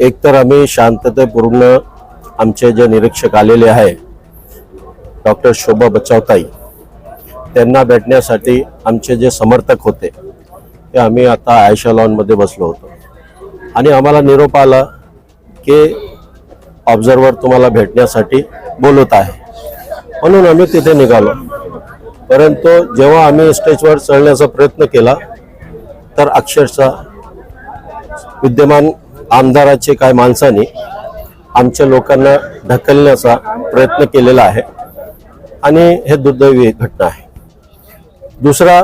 एकतर आम्ही शांततेपूर्ण आमचे जे निरीक्षक आलेले आहे डॉक्टर शोभा बचावताई त्यांना भेटण्यासाठी आमचे जे समर्थक होते ते आम्ही आता आयशा लॉनमध्ये बसलो होतो. आणि आम्हाला निरोप आला की ऑब्झर्वर तुम्हाला भेटण्यासाठी बोलत आहे. म्हणून आम्ही तिथे निघालो. परंतु जेव्हा आम्ही स्टेजवर चढण्याचा प्रयत्न केला तर अक्षरशः विद्यमान आमदाराचे काय माणसांनी आमच्या लोकांना ढकलण्याचा प्रयत्न केलेला आहे. आणि हे दुर्दैवी घटना आहे. दुसरा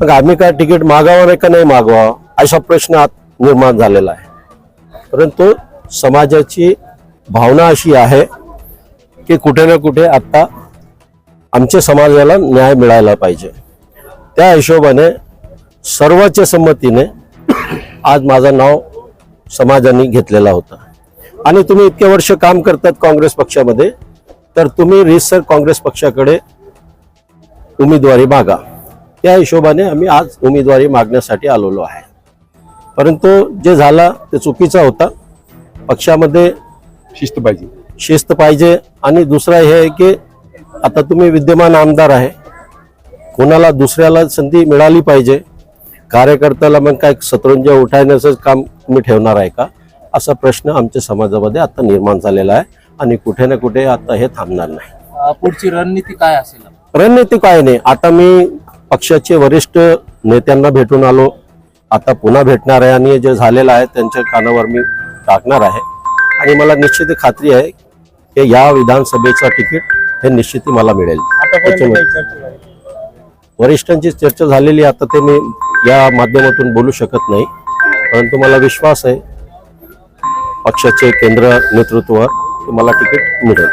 मग आम्ही काय तिकीट मागावं का नाही मागवा अशा प्रश्न आत निर्माण झालेला आहे. परंतु समाजाची भावना अशी आहे की कुठे ना कुठे आत्ता आमच्या समाजाला न्याय मिळायला पाहिजे. त्या हिशोबाने सर्वाच्या संमतीने आज माझं नाव समाजाने घेतलेला होता. आणि तुम्ही इतके वर्ष काम करतात काँग्रेस पक्षामध्ये तर तुम्ही रिसर काँग्रेस पक्षाकडे उमेदवारी मागा. त्या हिशोबाने आम्ही आज उमेदवारी मागण्यासाठी आलेलो आहे. परंतु जे झाला ते चुकीचा होता. पक्षामध्ये शिस्त पाहिजे. शिस्त पाहिजे. आणि दुसरा हे आहे की आता तुम्ही विद्यमान आमदार आहे. कोणाला दुसऱ्याला संधी मिळाली पाहिजे. कार्यकर्त्याला मग काय सतरंजा उठायण्याचं काम तुम्ही ठेवणार आहे का? असा प्रश्न आमच्या समाजामध्ये आता निर्माण झालेला आहे आणि कुठे ना कुठे आता हे थांबणार नाही. पुढची रणनीती काय असेल? रणनीती काय नाही. आता मी पक्षाचे वरिष्ठ नेत्यांना भेटून आलो. आता पुन्हा भेटणार आहे आणि जे झालेलं आहे त्यांच्या कानावर मी टाकणार आहे. आणि मला निश्चित खात्री आहे की या विधानसभेचा तिकीट हे निश्चित मला मिळेल. वरिष्ठांची चर्चा झालेली आता ते मी या माध्यमातून बोलू शकत नाही. परंतु मला विश्वास आहे पक्षाचे केंद्र नेतृत्वावर तुम्हाला मला तिकीट मिळेल.